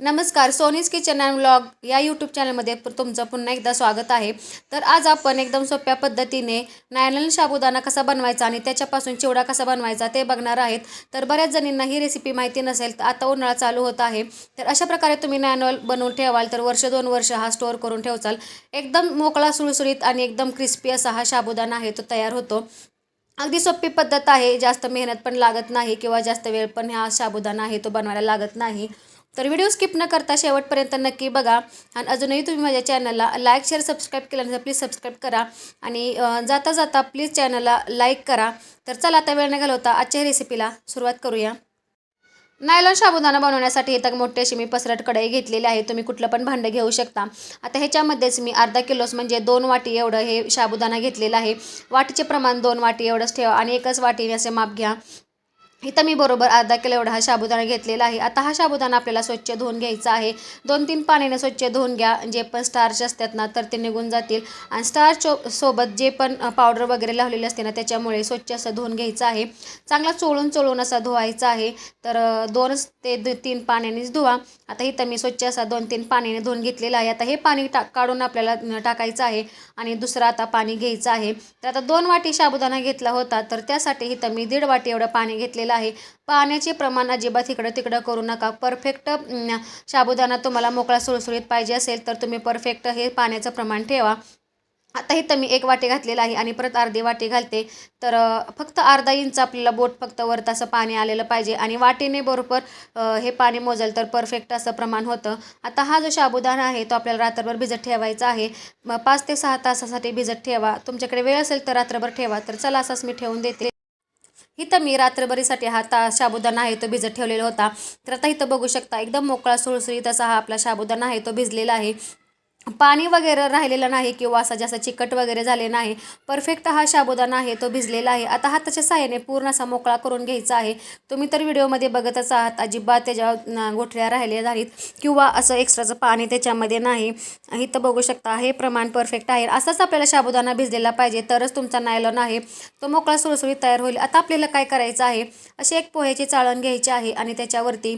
नमस्कार Soni's kitchen and vlog या YouTube चॅनलमध्ये तुमचं पुन्हा एकदा स्वागत आहे. तर आज आपण एकदम सोप्या पद्धतीने नायलन साबुदाणा कसा बनवायचा आणि त्याच्यापासून चिवडा कसा बनवायचा ते बघणार आहेत. तर बऱ्याच जणींना ही रेसिपी माहिती नसेल तर आता उन्हाळा चालू होत आहे. तर अशा प्रकारे तुम्ही नॅनॉल बनवून ठेवाल तर वर्ष दोन वर्ष हा स्टोअर करून ठेवचाल. एकदम मोकळा सुळसुळीत आणि एकदम क्रिस्पी असा हा साबुदाणा आहे तो तयार होतो. अगदी सोपी पद्धत आहे. जास्त मेहनत पण लागत नाही किंवा जास्त वेळ पण हा साबुदाणा आहे तो बनवायला लागत नाही. तर व्हिडिओ स्किप न करता शेवटपर्यंत नक्की बघा. आणि अजूनही तुम्ही माझ्या चॅनलला लाईक शेअर सबस्क्राईब केल्यानंतर प्लीज सबस्क्राईब करा. आणि जाता जाता प्लीज चॅनलला लाईक करा. तर चला आता वेळ न घालवता आजच्या रेसिपीला सुरुवात करूया. नायलॉन साबुदाणा बनवण्यासाठी इथं मोठी अशी मी पसरट कढई घेतलेली आहे. तुम्ही कुठलं पण भांडं घेऊ शकता. आता ह्याच्यामध्येच मी अर्धा किलोच म्हणजे दोन वाटी एवढं हे साबुदाणा घेतलेलं आहे. वाटीचे प्रमाण दोन वाटी एवढंच ठेवा आणि एकच वाटीने असे माप घ्या. इथं मी बरोबर अर्धा किलो एवढा हा साबुदाणा घेतलेला आहे. आता हा साबुदाणा आपल्याला स्वच्छ धुवून घ्यायचा आहे. दोन तीन पाण्याने स्वच्छ धुवून घ्या. जे पण स्टार्च असतात ना तर ते निघून जातील. आणि स्टार्च सोबत जे पण पावडर वगैरे लावलेले असते ना त्याच्यामुळे स्वच्छ असं धुवून घ्यायचं आहे. चांगला चोळून चोळून असा धुवायचा आहे. तर दोनच दोन ते दो तीन पाण्यानेच धुवा. आता इथं मी स्वच्छ असा दोन तीन पाण्याने धुवून घेतलेला आहे. आता हे पाणी टा काढून आपल्याला टाकायचं आहे. आणि दुसरं आता पाणी घ्यायचं आहे. तर आता दोन वाटी साबुदाणा घेतला होता. तर त्यासाठी इथं मी दीड वाटी एवढं पाणी घेतलेलं आहे. पाण्याचे प्रमाण अजिबात इकडं तिकडं करू नका. परफेक्ट साबुदाणा तुम्हाला मोकळा सुळसुळीत पाहिजे असेल तर तुम्ही परफेक्ट हे पाण्याचं प्रमाण ठेवा. आता इथं मी एक वाटी घातलेलं आहे आणि परत अर्धी वाटी घालते. तर फक्त अर्धा इंच आपल्याला बोट फक्त वरत असं पाणी आलेलं पाहिजे आणि वाटीने बरोबर हे पाणी मोजेल तर परफेक्ट असं प्रमाण होतं. आता हा जो साबुदाणा आहे तो आपल्याला रात्रभर भिजत ठेवायचा आहे. पाच ते सहा तासासाठी भिजत ठेवा. तुमच्याकडे वेळ असेल तर रात्रभर ठेवा. तर चला असाच मी ठेवून देते. इथं मी रात्रभरीसाठी हा ता साबुदाणा आहे तो भिजत ठेवलेला होता. तर आता इथं बघू शकता एकदम मोकळा सुळसुळीत असा हा आपला साबुदाणा आहे तो भिजलेला आहे. पाणी वगैरे राहिलेलं नाही किंवा असा जास्त चिकट वगैरे झाले नाही. परफेक्ट हा साबुदाणा आहे तो भिजलेला आहे. आता हाताच्या साहाय्याने पूर्ण असा मोकळा करून घ्यायचा आहे. तुम्ही तर व्हिडिओमध्ये बघतच आहात अजिबात त्याच्या गोठल्या राहिल्या नाहीत किंवा असं एक्स्ट्राचं पाणी त्याच्यामध्ये नाही. इथं बघू शकता हे प्रमाण परफेक्ट आहे. असाच आपल्याला शाबुदाना भिजलेला पाहिजे तरच तुमचा नायलॉन आहे. तो मोकळा सुळसुळीत तयार होईल. आता आपल्याला काय करायचं आहे? अशी एक पोह्याची चाळण घ्यायची आहे आणि त्याच्यावरती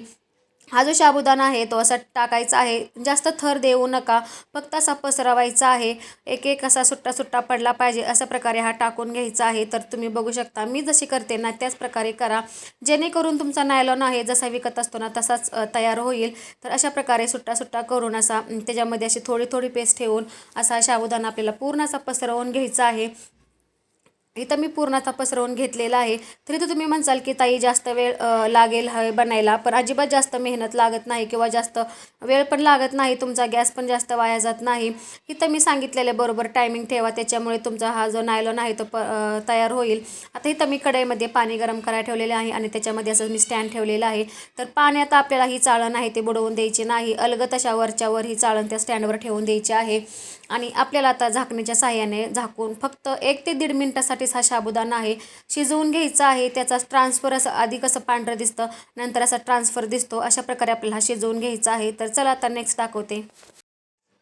हा जो साबुदाणा आहे तो असा टाकायचा आहे. जास्त थर देऊ नका. फक्त असा पसरवायचा आहे. एक एक असा सुट्टा सुट्टा पडला पाहिजे अशा प्रकारे हा टाकून घ्यायचा आहे. तर तुम्ही बघू शकता मी जशी करते ना त्याच प्रकारे करा. जेणेकरून तुमचा नायलॉन आहे जसा विकत असतो ना तसाच तयार होईल. तर अशा प्रकारे सुट्टा सुट्टा करून असा त्याच्यामध्ये अशी थोडी थोडी पेस्ट ठेवून असा साबुदाणा आपल्याला पूर्ण असा पसरवून घ्यायचा आहे. इथं मी पूर्णतः पसरवून घेतलेला आहे. तरी तर तुम्ही म्हणसाल की ताई जास्त वेळ लागेल हे बनायला पण अजिबात जास्त मेहनत लागत नाही किंवा जास्त वेळ पण लागत नाही तुमचा गॅस पण जास्त वाया जात नाही. इथं मी सांगितलेले बरोबर टायमिंग ठेवा त्याच्यामुळे तुमचा हा जो नायलॉन आहे तो प तयार होईल. आता इथं मी कढईमध्ये पाणी गरम करायला ठेवलेले आहे आणि त्याच्यामध्ये असं मी स्टँड ठेवलेलं आहे. तर पाण्यात आपल्याला ही चाळण आहे ते बुडवून द्यायची नाही. अलगत अशा वरच्यावर ही चाळण त्या स्टँडवर ठेवून द्यायची आहे. आणि आपल्याला आता झाकण्याच्या साह्याने झाकून फक्त एक ते दीड मिनटासाठी मिनटासाठीच हा साबुदाणा आहे. शिजवून घ्यायचा आहे त्याचा ट्रान्सफर असं आधी कसं पांढरं दिसतं नंतर असा ट्रान्सफर दिसतो अशा प्रकारे आपल्याला हा शिजवून घ्यायचा आहे. तर चला आता नेक्स्ट दाखवते.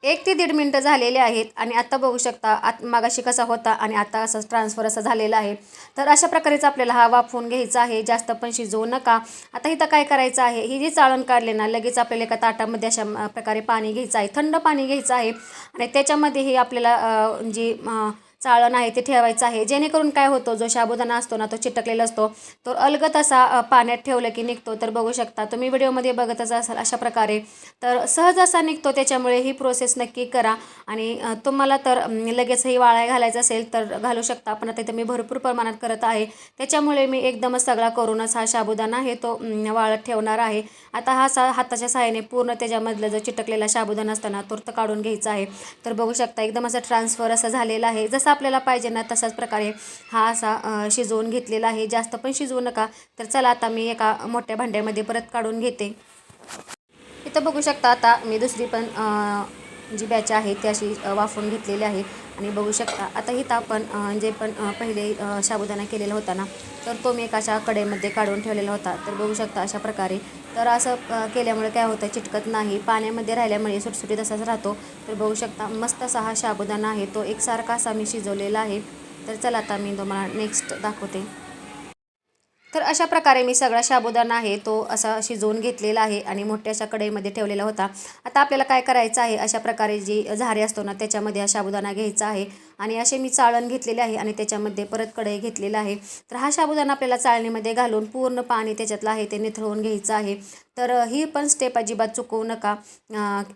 एक ते दीड मिनटं झालेले आहेत आणि आता बघू शकता आत मागाशी कसा होता आणि आता असं ट्रान्सफर असं झालेला आहे. तर अशा प्रकारेच आपल्याला हा वाफवून घ्यायचा आहे. जास्त पण शिजवू नका. आता इथं काय करायचं आहे? ही जी चाळण काढले ना लगेच आपल्याला एका ताटामध्ये अशा प्रकारे पाणी घ्यायचं आहे. थंड पाणी घ्यायचं आहे. आणि त्याच्यामध्ये हे आपल्याला जी म्हणजे, चाळण आहे ते ठेवायचं आहे. जेणेकरून काय होतो जो साबुदाणा असतो ना तो चिटकलेला असतो. तो अलगत असा पाण्यात ठेवलं की निघतो तर बघू शकता. तुम्ही व्हिडिओमध्ये बघतच असाल अशा प्रकारे. तर सहज असा निघतो त्याच्यामुळे ही प्रोसेस नक्की करा. आणि तुम्हाला तर लगेचही वाळाय घालायचं असेल तर घालू शकता. पण आता इथं मी भरपूर प्रमाणात करत आहे. त्याच्यामुळे मी एकदमच सगळा करूनच हा साबुदाणा आहे तो वाळत ठेवणार आहे. आता हा सा हाताच्या सहाय्याने पूर्ण त्याच्यामधलं जो चिटकलेला साबुदाणा असताना तो तर काढून घ्यायचा आहे. तर बघू शकता एकदम असं ट्रान्सफर असं झालेलं आहे. जसं आपल्याला पाहिजे ना तसाच प्रकारे हा असा शिजवून घेतलेला आहे. जास्त पण शिजवू नका. तर चला आता मी एका मोठ्या भांड्यामध्ये परत काढून घेते. इथं बघू शकता आता मी दुसरी पण जी बॅच आहे ती अशी वाफून वाफवून घेतलेली आहे. आणि बघू शकता आता इथं आपण जे पण पहिले साबुदाणा केलेला होता ना तर तो मी एका अशा कडेमध्ये काढून ठेवलेला होता. तर बघू शकता अशा प्रकारे. तर असं केल्यामुळे काय होतं चिटकत नाही. पाण्यामध्ये राहिल्यामुळे सुटसुटीत असाच राहतो. तर बघू शकता मस्त असा हा साबुदाणा आहे. तो एकसारखा असा मी शिजवलेला आहे. तर चला आता मी तुम्हाला नेक्स्ट दाखवते. तर अशा प्रकारे मी सगळा साबुदाणा आहे तो असा शिजवून घेतलेला आहे आणि मोठ्या अशा कढईमध्ये ठेवलेला होता. आता आपल्याला काय करायचं आहे? अशा प्रकारे जी झारे असतो ना त्याच्यामध्ये हा साबुदाणा घ्यायचा आहे आणि असे मी चाळण घेतलेले आहे आणि त्याच्यामध्ये परत कढई घेतलेला आहे. तर हा साबुदाणा आपल्याला चाळणीमध्ये घालून पूर्ण पाणी त्याच्यातलं आहे ते निथळवून घ्यायचं आहे. तर ही पण स्टेप अजिबात चुकवू नका.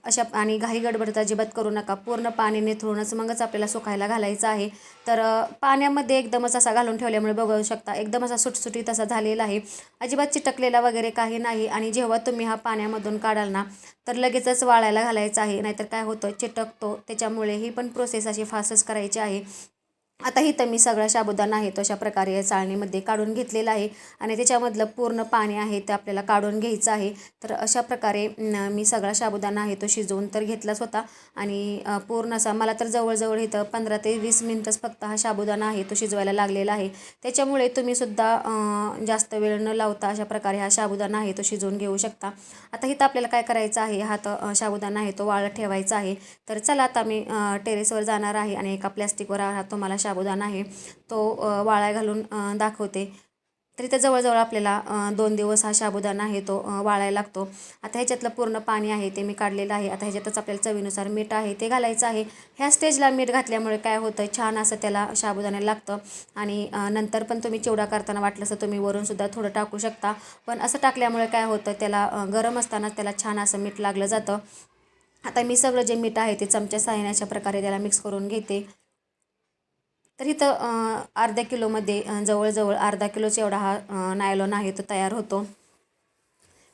अशा आणि घाई गडबडत अजिबात करू नका. पूर्ण पाणी निथळूनच मगच आपल्याला सुकायला घालायचं आहे. तर पाण्यामध्ये एकदमच असा घालून ठेवल्यामुळे बघू शकता. एकदम असा सुटसुटीत असा झालेला आहे. अजिबात चिटकलेला वगैरे काही नाही आणि जेव्हा तुम्ही हा पाण्यामधून काढाल ना तर लगेचच वाळायला घालायचं आहे. नाहीतर काय होतं? चिटकतो. त्याच्यामुळे ही पण प्रोसेस अशी फास्टच करायची आहे. आता इथं मी सगळा शाबुदाना आहे तो अशा प्रकारे या चाळणीमध्ये काढून घेतलेला आहे. आणि त्याच्यामधलं पूर्ण पाणी आहे ते आपल्याला काढून घ्यायचं आहे. तर अशा प्रकारे मी सगळा शाबुदाना आहे तो शिजवून तर घेतलाच होता. आणि पूर्ण असा मला तर जवळजवळ इथं पंधरा ते वीस मिनटंच फक्त हा शाबुदाना आहे तो शिजवायला लागलेला आहे. त्याच्यामुळे तुम्हीसुद्धा जास्त वेळ न लावता अशा प्रकारे हा शाबुदाना आहे तो शिजवून घेऊ शकता. आता इथं आपल्याला काय करायचं आहे? हा तर शाबुदाना आहे तो वाळत ठेवायचा आहे. तर चला आता मी टेरेसवर जाणार आहे आणि एका प्लॅस्टिकवर हा तुम्हाला साबुदाणा आहे तो वाळ्या वाळा घालून दाखवते. तर इथं जवळजवळ आपल्याला दोन दिवस हा साबुदाणा आहे तो वाळायला लागतो. आता ह्याच्यातलं पूर्ण पाणी आहे ते मी काढलेलं आहे. आता ह्याच्यातच आपल्याला चवीनुसार मीठ आहे ते घालायचं आहे. ह्या स्टेजला मीठ घातल्यामुळे काय होतं छान असं त्याला साबुदाणा लागतं. आणि नंतर पण तुम्ही चिवडा करताना वाटलं असं तुम्ही वरूनसुद्धा थोडं टाकू शकता. पण असं टाकल्यामुळे काय होतं त्याला गरम असताना त्याला छान असं मीठ लागलं जातं. आता मी सगळं जे मीठ आहे ते चमच्या साहाय्याने अशा प्रकारे त्याला मिक्स करून घेते. तर इथं अर्ध्या किलोमध्ये जवळजवळ अर्धा किलोचा एवढा हा नायलॉन आहे तो तयार होतो.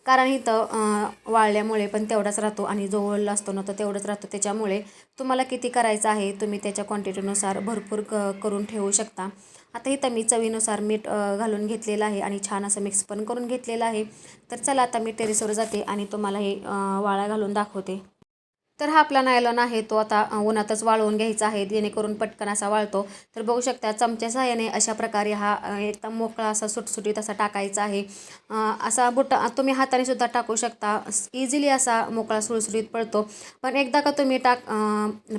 कारण इथं वाळल्यामुळे पण तेवढाच राहतो आणि जो ओळला असतो ना तो तेवढंच राहतो. त्याच्यामुळे तुम्हाला किती करायचं आहे तुम्ही त्याच्या क्वांटिटीनुसार भरपूर क करून ठेवू शकता. आता इथं मी चवीनुसार मीठ घालून घेतलेलं आहे आणि छान असं मिक्स पण करून घेतलेलं आहे. तर चला आता मी टेरेसवर जाते आणि तुम्हाला हे वाळा घालून दाखवते. तर हा आपला नायलॉन आहे तो आता उन्हातच वाळवून घ्यायचा आहे जेणेकरून पटकन असा वाळतो. तर बघू शकता चमच्या सहाय्याने अशा प्रकारे हा एकदम मोकळा असा सुटसुटीत असा टाकायचा आहे. असा बुटा तुम्ही हाताने सुद्धा टाकू शकता. इझिली असा मोकळा सुळसुळीत पडतो. पण एकदा का तुम्ही टाक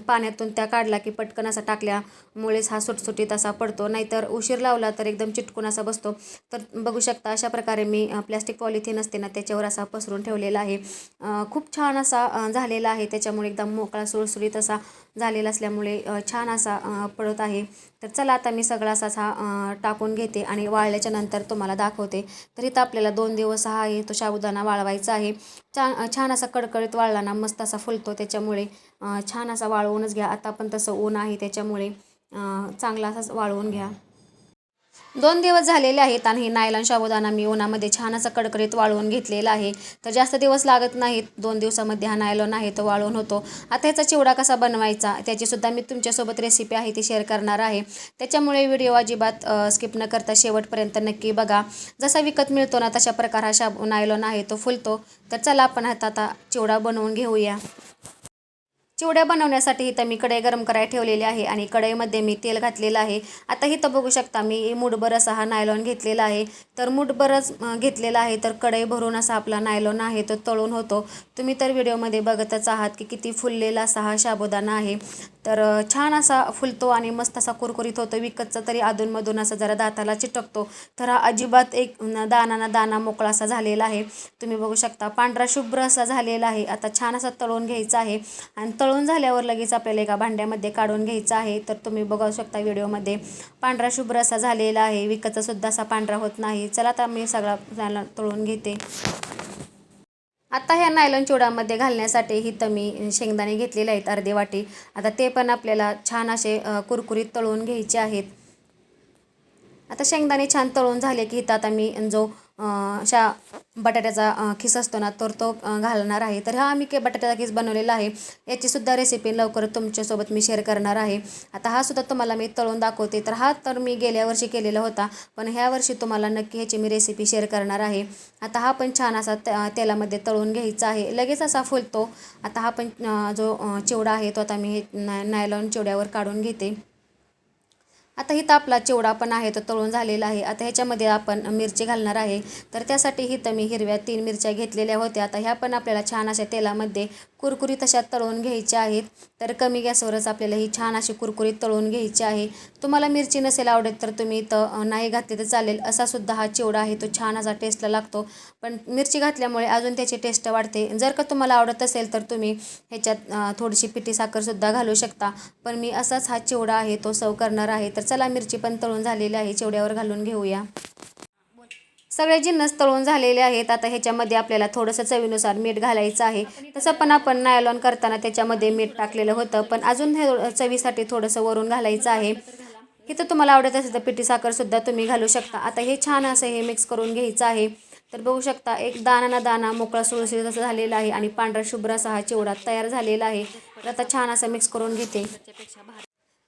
पाण्यातून त्या काढला की पटकन असा टाकल्यामुळेच हा सुटसुटीत असा पडतो. नाहीतर उशीर लावला तर एकदम चिटकून असा बसतो. तर बघू शकता अशा प्रकारे मी प्लॅस्टिक पॉलिथिन असते ना त्याच्यावर असा पसरून ठेवलेला आहे. खूप छान असा झालेला आहे. त्याच्या त्याच्यामुळे एकदम मोकळा सुळसुळीत असा झालेला असल्यामुळे छान असा पडत आहे. तर चला आता मी सगळा असा हा टाकून घेते आणि वाळल्याच्या नंतर तुम्हाला दाखवते. तर इथं आपल्याला दोन दिवस हा आहे तो साबुदाणा वाळवायचा आहे. छान छान असा कडकडीत वाळला ना मस्त असा फुलतो त्याच्यामुळे छान असा वाळवूनच घ्या. आता पण तसं ऊन आहे त्याच्यामुळे चांगला असाच वाळवून घ्या. दोन दिवस झालेले आहेत आणि हे नायलॉन शाबुदाना मी उन्हामध्ये छान असा कडकडीत वाळवून घेतलेला आहे. तर जास्त दिवस लागत नाहीत. दोन दिवसामध्ये हा नायलॉन आहे तो वाळवून होतो. आता ह्याचा चिवडा कसा बनवायचा त्याचीसुद्धा मी तुमच्यासोबत रेसिपी आहे ती शेअर करणार आहे. त्याच्यामुळे व्हिडिओ अजिबात स्किप न करता शेवटपर्यंत नक्की बघा. जसा विकत मिळतो ना तशा प्रकार हा शाब नायलॉन आहे तो फुलतो. तर चला आपण आता आता चिवडा बनवून घेऊया. चिवड्या बनवण्यासाठी इथं मी कढई गरम करायला ठेवलेली आहे आणि कढईमध्ये मी तेल घातलेलं आहे. आता इथं बघू शकता मी मुठभर असा हा नायलॉन घेतलेला आहे. तर मुठभरच घेतलेला आहे तर कढई भरून असा आपला नायलॉन आहे तो तळून होतो. तुम्ही तर व्हिडिओमध्ये बघतच आहात की किती फुललेला असा हा शाबुदाना आहे. तर छान असा फुलतो आणि मस्त असा कुरकुरीत होतो. विकतचा तरी अधूनमधून असा जरा दाताला चिटकतो. तर हा अजिबात एक दाना ना दाना मोकळा असा झालेला आहे. तुम्ही बघू शकता पांढरा शुभ्र असा झालेला आहे. आता छान असा तळून घ्यायचा आहे. आणि तळून झाल्यावर लगेच आपल्याला एका भांड्यामध्ये काढून घ्यायचं आहे. तर तुम्ही बघू शकता व्हिडिओमध्ये पांढरा शुभ्र असा झालेला आहे. विकतचा सुद्धा असा पांढरा होत नाही. चला आता मी सगळा तळून घेते. आता ह्या नायलॉन चिवडामध्ये घालण्यासाठी इथं मी शेंगदाणे घेतलेले आहेत अर्धे वाटी. आता ते पण आपल्याला छान असे कुरकुरीत तळून घ्यायचे आहेत. आता शेंगदाणे छान तळून झाले की इथं आता मी जो अशा बटाट्याचा खिस असतो ना तर तो घालणार आहे. तर हा मी के बटाट्याचा खिस बनवलेला आहे. याचीसुद्धा रेसिपी लवकर तुमच्यासोबत मी शेअर करणार आहे. आता हा सुद्धा तुम्हाला मी तळून दाखवते. तर हा तर मी गेल्या वर्षी केलेला होता पण ह्या वर्षी तुम्हाला नक्की ह्याची मी रेसिपी शेअर करणार आहे. आता हा पण छान असा त्या तेलामध्ये तळून घ्यायचा आहे. लगेच असा फुलतो. आता हा पण जो चिवडा आहे तो आता मी हे नायलॉन चिवड्यावर काढून घेते. आता इथं आपला चिवडा पण आहे तो तळून झालेला आहे. आता ह्याच्यामध्ये आपण मिरची घालणार आहे. तर त्यासाठी इथं मी हिरव्या तीन मिरच्या घेतलेल्या होत्या. आता ह्या पण आपल्याला छान अशा तेलामध्ये कुरकुरीत अशा तळून घ्यायच्या आहेत. तर कमी गॅसवरच आपल्याला ही छान अशी कुरकुरीत तळून घ्यायची आहे. तुम्हाला मिरची नसेल आवडत तर तुम्ही इथं नाही घातली तर चालेल. असा सुद्धा हा चिवडा आहे तो छान असा टेस्टला लागतो. पण मिरची घातल्यामुळे अजून त्याची टेस्ट वाढते. जर का तुम्हाला आवडत असेल तर तुम्ही ह्याच्यात थोडीशी पिठी साखरसुद्धा घालू शकता. पण मी असाच हा चिवडा आहे तो सर्व करणार आहे. तर चला मिरची पण तळून झालेली आहे चिवड्यावर घालून घेऊया. सगळे जिन्नस तळून झालेले आहेत. आता ह्याच्यामध्ये आपल्याला थोडंसं चवीनुसार मीठ घालायचं आहे. तसं पण आपण नायलॉन करताना त्याच्यामध्ये मीठ टाकलेलं होतं. पण अजून हे चवीसाठी थोडंसं वरून घालायचं आहे. इथं तुम्हाला आवडत असेल तर पिठी साखरसुद्धा तुम्ही घालू शकता. आता हे छान असं हे मिक्स करून घ्यायचं आहे. तर बघू शकता एक दाना ना दाना मोकळा सुळसुळीत असं झालेला आहे आणि पांढरा शुभ्र असा हा चिवडा तयार झालेला आहे. तर आता छान असं मिक्स करून घेते.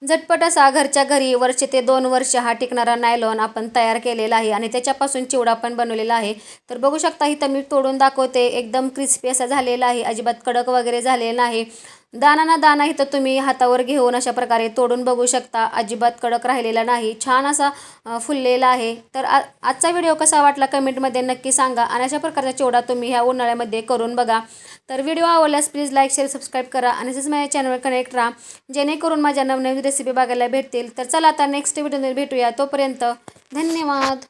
झटपट असा घरच्या घरी वर्ष ते दोन वर्ष हा टिकणारा नायलॉन आपण तयार केलेला आहे आणि त्याच्यापासून चिवडा पण बनवलेला आहे. तर बघू शकता इथं मी तोडून दाखवते. एकदम क्रिस्पी असा झालेला आहे. अजिबात कडक वगैरे झालेला नाही. दाना ना दाना इथं तुम्ही हातावर घेऊन अशा प्रकारे तोडून बघू शकता. अजिबात कडक राहिलेला नाही. छान असा फुललेला आहे. तर आ आजचा व्हिडिओ कसा वाटला कमेंटमध्ये नक्की सांगा आणि अशा प्रकारचा चिवडा तुम्ही ह्या उन्हाळ्यामध्ये करून बघा. तर व्हिडिओ आवडल्यास प्लीज लाईक शेअर सबस्क्राईब करा आणि तसेच माझ्या चॅनलवर कनेक्ट राहा जेणेकरून माझ्या नवनवीन रेसिपी बघायला भेटतील. तर चला आता नेक्स्ट व्हिडिओमध्ये भेटूया. तोपर्यंत धन्यवाद.